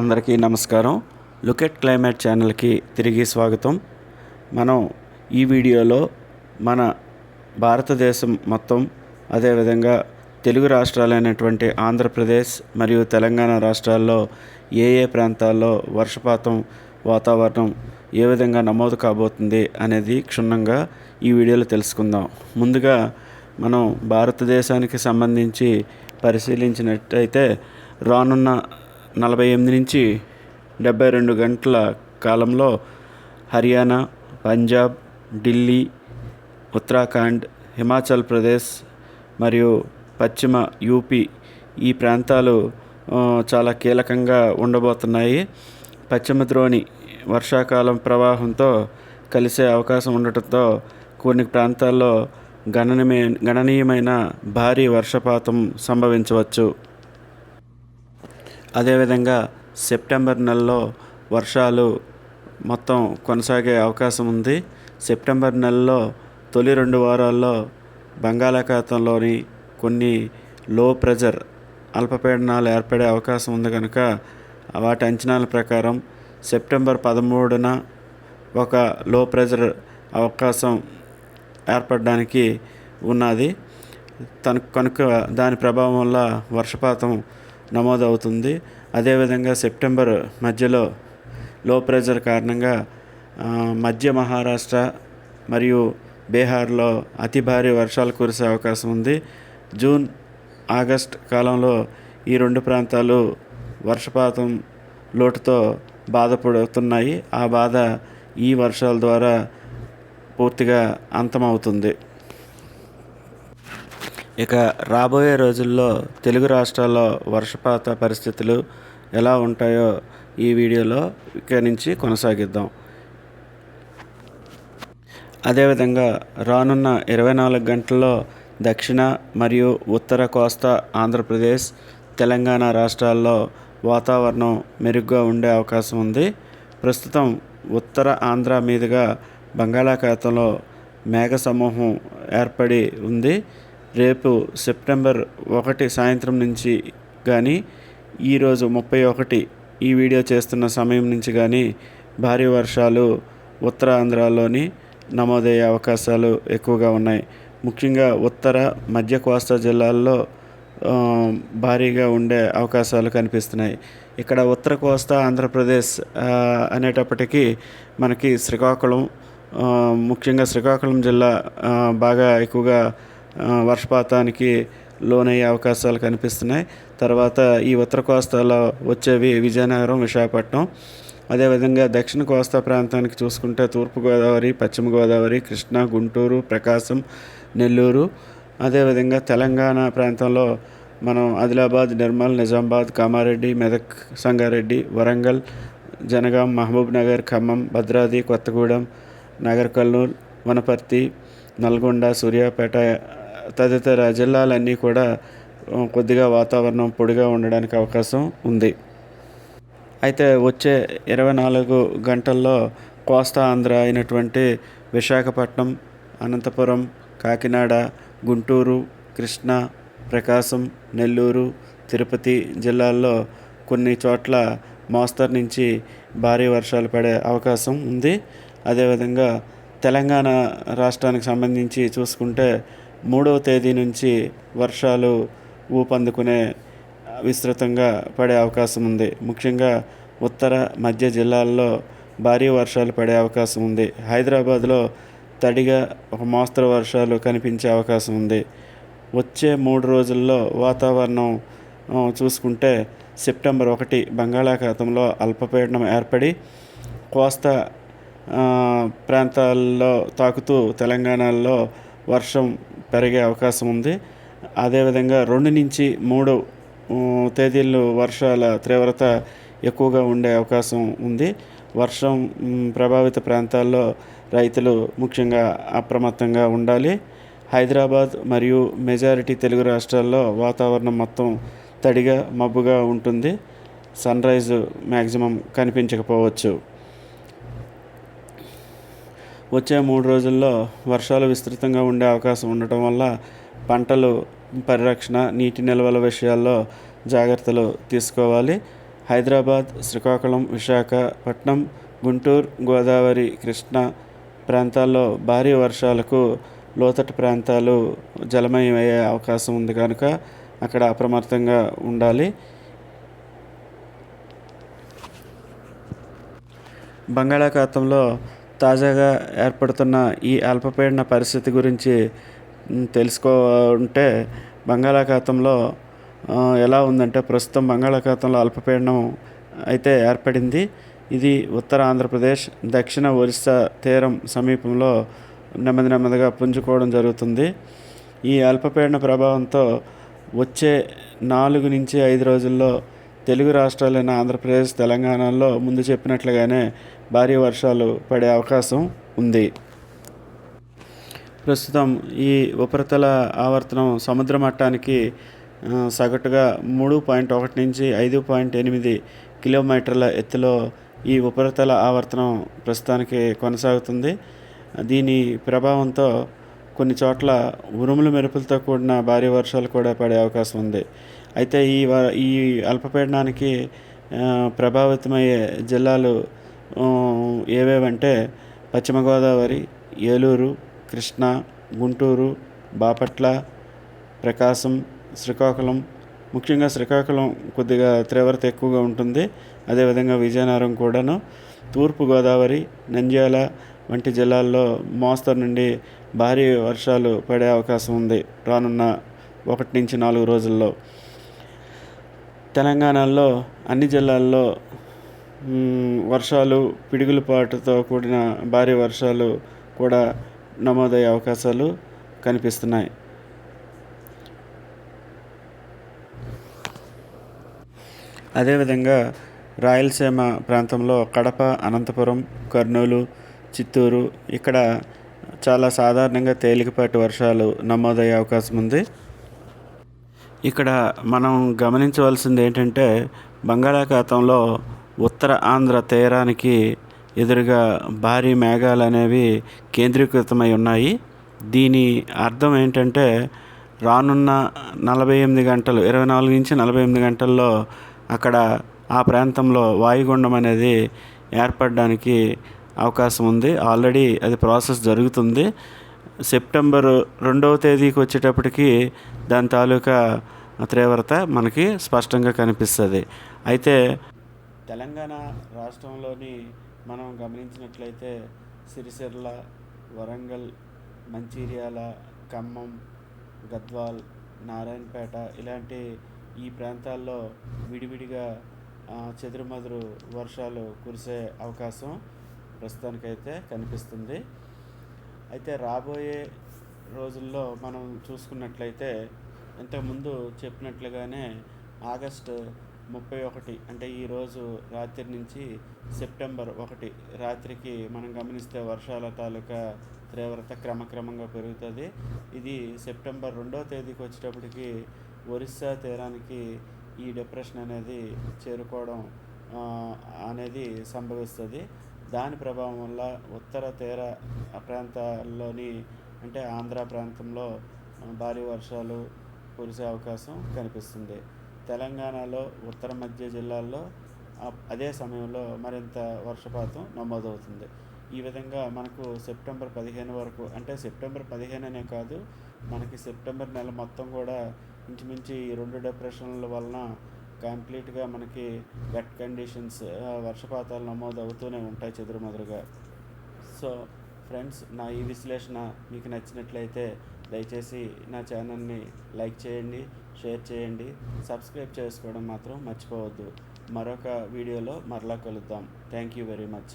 అందరికీ నమస్కారం. Look at climate ఛానల్కి తిరిగి స్వాగతం. మనం ఈ వీడియోలో మన భారతదేశం మొత్తం అదేవిధంగా తెలుగు రాష్ట్రాలైనటువంటి ఆంధ్రప్రదేశ్ మరియు తెలంగాణ రాష్ట్రాల్లో ఏ ఏ ప్రాంతాల్లో వర్షపాతం వాతావరణం ఏ విధంగా నమోదు కాబోతుంది అనేది క్షుణ్ణంగా ఈ వీడియోలో తెలుసుకుందాం. ముందుగా మనం భారతదేశానికి సంబంధించి పరిశీలించినట్టయితే రానున్న నలభై ఎనిమిది నుంచి డెబ్బై రెండు గంటల కాలంలో హర్యానా పంజాబ్ ఢిల్లీ ఉత్తరాఖండ్ హిమాచల్ ప్రదేశ్ మరియు పశ్చిమ యూపీ ఈ ప్రాంతాలు చాలా కీలకంగా ఉండబోతున్నాయి. పశ్చిమ ద్రోణి వర్షాకాలం ప్రవాహంతో కలిసే అవకాశం ఉండటంతో కొన్ని ప్రాంతాల్లో గణనీయమైన గణనీయమైన భారీ వర్షపాతం సంభవించవచ్చు. అదేవిధంగా సెప్టెంబర్ నెలలో వర్షాలు మొత్తం కొనసాగే అవకాశం ఉంది. సెప్టెంబర్ నెలలో తొలి రెండు వారాల్లో బంగాళాఖాతంలోని కొన్ని లో ప్రెజర్ అల్పపీడనాలు ఏర్పడే అవకాశం ఉంది కనుక వాటి అంచనాల ప్రకారం సెప్టెంబర్ పదమూడున ఒక లో ప్రెజర్ అవకాశం ఏర్పడడానికి ఉన్నది. తన కనుక దాని ప్రభావం వల్ల వర్షపాతం నమోదవుతుంది. అదేవిధంగా సెప్టెంబర్ మధ్యలో లో ప్రెజర్ కారణంగా మధ్య మహారాష్ట్ర మరియు బీహార్లో అతి భారీ వర్షాలు కురిసే అవకాశం ఉంది. జూన్ ఆగస్ట్ కాలంలో ఈ రెండు ప్రాంతాలు వర్షపాతం లోటుతో బాధపడుతున్నాయి. ఆ బాధ ఈ వర్షాల ద్వారా పూర్తిగా అంతమవుతుంది. ఇక రాబోయే రోజుల్లో తెలుగు రాష్ట్రాల్లో వర్షపాత పరిస్థితులు ఎలా ఉంటాయో ఈ వీడియోలో ఇక్కడి నుంచి కొనసాగిద్దాం. అదేవిధంగా రానున్న ఇరవై నాలుగు గంటల్లో దక్షిణ మరియు ఉత్తర కోస్తా ఆంధ్రప్రదేశ్ తెలంగాణ రాష్ట్రాల్లో వాతావరణం మెరుగ్గా ఉండే అవకాశం ఉంది. ప్రస్తుతం ఉత్తర ఆంధ్ర మీదుగా బంగాళాఖాతంలో మేఘ సమూహం ఏర్పడి ఉంది. రేపు సెప్టెంబర్ ఒకటి సాయంత్రం నుంచి కానీ ఈరోజు ముప్పై ఒకటి ఈ వీడియో చేస్తున్న సమయం నుంచి కానీ భారీ వర్షాలు ఉత్తర ఆంధ్రాలోని నమోదయ్యే అవకాశాలు ఎక్కువగా ఉన్నాయి. ముఖ్యంగా ఉత్తర మధ్య కోస్తా జిల్లాల్లో భారీగా ఉండే అవకాశాలు కనిపిస్తున్నాయి. ఇక్కడ ఉత్తర కోస్తా ఆంధ్రప్రదేశ్ అనేటప్పటికీ మనకి శ్రీకాకుళం ముఖ్యంగా శ్రీకాకుళం జిల్లా బాగా ఎక్కువగా వర్షపాతానికి లోనయ్యే అవకాశాలు కనిపిస్తున్నాయి. తర్వాత ఈ ఉత్తర కోస్తాలో వచ్చేవి విజయనగరం విశాఖపట్నం. అదేవిధంగా దక్షిణ కోస్తా ప్రాంతానికి చూసుకుంటే తూర్పుగోదావరి పశ్చిమ గోదావరి కృష్ణా గుంటూరు ప్రకాశం నెల్లూరు. అదేవిధంగా తెలంగాణ ప్రాంతంలో మనం ఆదిలాబాద్ నిర్మల్ నిజామాబాద్ కామారెడ్డి మెదక్ సంగారెడ్డి వరంగల్ జనగాం మహబూబ్ నగర్ ఖమ్మం భద్రాద్రి కొత్తగూడెం నగర్ కర్నూల్ వనపర్తి నల్గొండ సూర్యాపేట తదితర జిల్లాలన్నీ కూడా కొద్దిగా వాతావరణం పొడిగా ఉండడానికి అవకాశం ఉంది. అయితే వచ్చే ఇరవై నాలుగు గంటల్లో కోస్తా ఆంధ్ర అయినటువంటి విశాఖపట్నం అనంతపురం కాకినాడ గుంటూరు కృష్ణా ప్రకాశం నెల్లూరు తిరుపతి జిల్లాల్లో కొన్ని చోట్ల మోస్తరు నుంచి భారీ వర్షాలు పడే అవకాశం ఉంది. అదేవిధంగా తెలంగాణ రాష్ట్రానికి సంబంధించి చూసుకుంటే మూడవ తేదీ నుంచి వర్షాలు ఊపందుకునే విస్తృతంగా పడే అవకాశం ఉంది. ముఖ్యంగా ఉత్తర మధ్య జిల్లాల్లో భారీ వర్షాలు పడే అవకాశం ఉంది. హైదరాబాద్లో తడిగా ఒక మోస్తరు వర్షాలు కనిపించే అవకాశం ఉంది. వచ్చే మూడు రోజుల్లో వాతావరణం చూసుకుంటే సెప్టెంబర్ ఒకటి బంగాళాఖాతంలో అల్పపీడనం ఏర్పడి కోస్తా ప్రాంతాల్లో తాకుతూ తెలంగాణలో వర్షం పెరిగే అవకాశం ఉంది. అదేవిధంగా రెండు నుంచి మూడు తేదీల్లో వర్షాల తీవ్రత ఎక్కువగా ఉండే అవకాశం ఉంది. వర్షం ప్రభావిత ప్రాంతాల్లో రైతులు ముఖ్యంగా అప్రమత్తంగా ఉండాలి. హైదరాబాద్ మరియు మెజారిటీ తెలుగు రాష్ట్రాల్లో వాతావరణం మొత్తం తడిగా మబ్బుగా ఉంటుంది. సన్ రైజ్ మ్యాక్సిమం కనిపించకపోవచ్చు. వచ్చే మూడు రోజుల్లో వర్షాలు విస్తృతంగా ఉండే అవకాశం ఉండటం వల్ల పంటలు పరిరక్షణ నీటి నిల్వల విషయాల్లో జాగ్రత్తలు తీసుకోవాలి. హైదరాబాద్ శ్రీకాకుళం విశాఖపట్నం గుంటూరు గోదావరి కృష్ణా ప్రాంతాల్లో భారీ వర్షాలకు లోతట్టు ప్రాంతాలు జలమయం అయ్యే అవకాశం ఉంది కనుక అక్కడ అప్రమత్తంగా ఉండాలి. బంగాళాఖాతంలో తాజాగా ఏర్పడుతున్న ఈ అల్పపీడన పరిస్థితి గురించి తెలుసుకో తెలుసుకుంటే బంగాళాఖాతంలో ఎలా ఉందంటే ప్రస్తుతం బంగాళాఖాతంలో అల్పపీడనం అయితే ఏర్పడింది. ఇది ఉత్తర ఆంధ్రప్రదేశ్ దక్షిణ ఒరిస్సా తీరం సమీపంలో నెమ్మది నెమ్మదిగా పుంజుకోవడం జరుగుతుంది. ఈ అల్పపీడన ప్రభావంతో వచ్చే నాలుగు నుంచి ఐదు రోజుల్లో తెలుగు రాష్ట్రాలైన ఆంధ్రప్రదేశ్ తెలంగాణలో ముందు చెప్పినట్లుగానే భారీ వర్షాలు పడే అవకాశం ఉంది. ప్రస్తుతం ఈ ఉపరితల ఆవర్తనం సముద్ర మట్టానికి సగటుగా మూడు పాయింట్ ఒకటి నుంచి ఐదు పాయింట్ ఎనిమిది కిలోమీటర్ల ఎత్తులో ఈ ఉపరితల ఆవర్తనం ప్రస్తుతానికి కొనసాగుతుంది. దీని ప్రభావంతో కొన్ని చోట్ల ఉరుములు మెరుపులతో కూడిన భారీ వర్షాలు కూడా పడే అవకాశం ఉంది. అయితే ఈ వ- ఈ అల్పపీడనానికి ప్రభావితమయ్యే జిల్లాలు ఏవేవంటే పశ్చిమ గోదావరి ఏలూరు కృష్ణా గుంటూరు బాపట్ల ప్రకాశం శ్రీకాకుళం. ముఖ్యంగా శ్రీకాకుళం కొద్దిగా తీవ్రత ఎక్కువగా ఉంటుంది. అదేవిధంగా విజయనగరం కూడాను. తూర్పు గోదావరి నంద్యాల వంటి జిల్లాల్లో మోస్తరు నుండి భారీ వర్షాలు పడే అవకాశం ఉంది రానున్న ఒకటి నుంచి నాలుగు రోజుల్లో. తెలంగాణలో అన్ని జిల్లాల్లో వర్షాలు పిడుగులపాటుతో కూడిన భారీ వర్షాలు కూడా నమోదయ్యే అవకాశాలు కనిపిస్తున్నాయి. అదేవిధంగా రాయలసీమ ప్రాంతంలో కడప అనంతపురం కర్నూలు చిత్తూరు ఇక్కడ చాలా సాధారణంగా తేలికపాటి వర్షాలు నమోదయ్యే అవకాశం ఉంది. ఇక్కడ మనం గమనించవలసింది ఏంటంటే బంగాళాఖాతంలో ఉత్తర ఆంధ్ర తీరానికి ఎదురుగా భారీ మేఘాలు అనేవి కేంద్రీకృతమై ఉన్నాయి. దీని అర్థం ఏంటంటే రానున్న నలభై ఎనిమిది గంటలు ఇరవై నాలుగు నుంచి నలభై ఎనిమిది గంటల్లో అక్కడ ఆ ప్రాంతంలో వాయుగుండం అనేది ఏర్పడడానికి అవకాశం ఉంది. ఆల్రెడీ అది ప్రాసెస్ జరుగుతుంది. సెప్టెంబర్ రెండవ తేదీకి వచ్చేటప్పటికి దాని తాలూకా తీవ్రత మనకి స్పష్టంగా కనిపిస్తుంది. అయితే తెలంగాణ రాష్ట్రంలోని మనం గమనించినట్లయితే సిరిసిల్ల వరంగల్ మంచిర్యాల ఖమ్మం గద్వాల్ నారాయణపేట ఇలాంటి ఈ ప్రాంతాల్లో విడివిడిగా చెదురుమదురు వర్షాలు కురిసే అవకాశం ప్రస్తుతానికైతే కనిపిస్తుంది. అయితే రాబోయే రోజుల్లో మనం చూసుకున్నట్లయితే ఇంతకుముందు చెప్పినట్లుగానే ఆగస్టు ముప్పై ఒకటి అంటే ఈరోజు రాత్రి నుంచి సెప్టెంబర్ ఒకటి రాత్రికి మనం గమనిస్తే వర్షాల తాలూకా తీవ్రత క్రమక్రమంగా పెరుగుతుంది. ఇది సెప్టెంబర్ రెండో తేదీకి వచ్చేటప్పటికి ఒరిస్సా తీరానికి ఈ డిప్రెషన్ అనేది చేరుకోవడం అనేది సంభవిస్తుంది. దాని ప్రభావం వల్ల ఉత్తర తీర ప్రాంతాల్లోని అంటే ఆంధ్ర ప్రాంతంలో భారీ వర్షాలు కురిసే అవకాశం కనిపిస్తుంది. తెలంగాణలో ఉత్తర మధ్య జిల్లాల్లో అదే సమయంలో మరింత వర్షపాతం నమోదవుతుంది. ఈ విధంగా మనకు సెప్టెంబర్ పదిహేను వరకు అంటే సెప్టెంబర్ పదిహేను అనే కాదు మనకి సెప్టెంబర్ నెల మొత్తం కూడా ఇంచుమించి రెండు డిప్రెషన్ల వలన కంప్లీట్గా మనకి వెట్ కండిషన్స్ వర్షపాతాలు నమోదు అవుతూనే ఉంటాయి చెదురుమదురుగా. సో ఫ్రెండ్స్ నా ఈ విశ్లేషణ మీకు నచ్చినట్లయితే దయచేసి నా ఛానల్ని లైక్ చేయండి షేర్ చేయండి. సబ్స్క్రైబ్ చేసుకోవడం మాత్రం మర్చిపోవద్దు. మరొక వీడియోలో మరలా కలుద్దాం. Thank you very much.